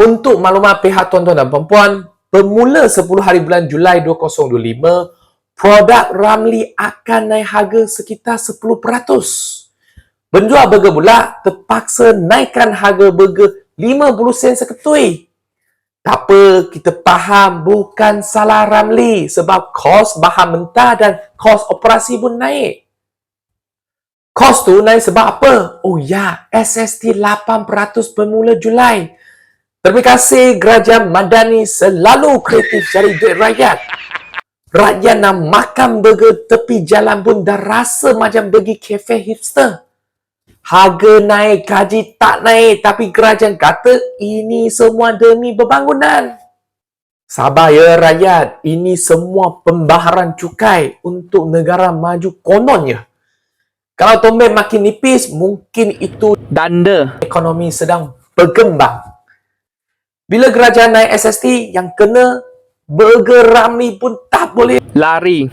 Untuk maklumat pihak tuan-tuan dan perempuan, bermula 10 hari bulan Julai 2025, produk Ramli akan naik harga sekitar 10%. Penjual burger pula terpaksa naikkan harga burger 50 sen seketui. Tak apa, kita faham bukan salah Ramli sebab kos bahan mentah dan kos operasi pun naik. Kos tu naik sebab apa? Oh ya, SST 8% bermula Julai. Terima kasih Kerajaan Madani selalu kreatif cari duit rakyat. Rakyat nak makan burger tepi jalan pun dah rasa macam pergi kafe hipster. Harga naik, gaji tak naik tapi kerajaan kata ini semua demi pembangunan. Sabar ya rakyat, ini semua pembaharan cukai untuk negara maju kononnya. Kalau tombek makin nipis, mungkin itu Danda. ekonomi sedang berkembang. Bila kerajaan naik SST, yang kena burger Ramli pun tak boleh Lari.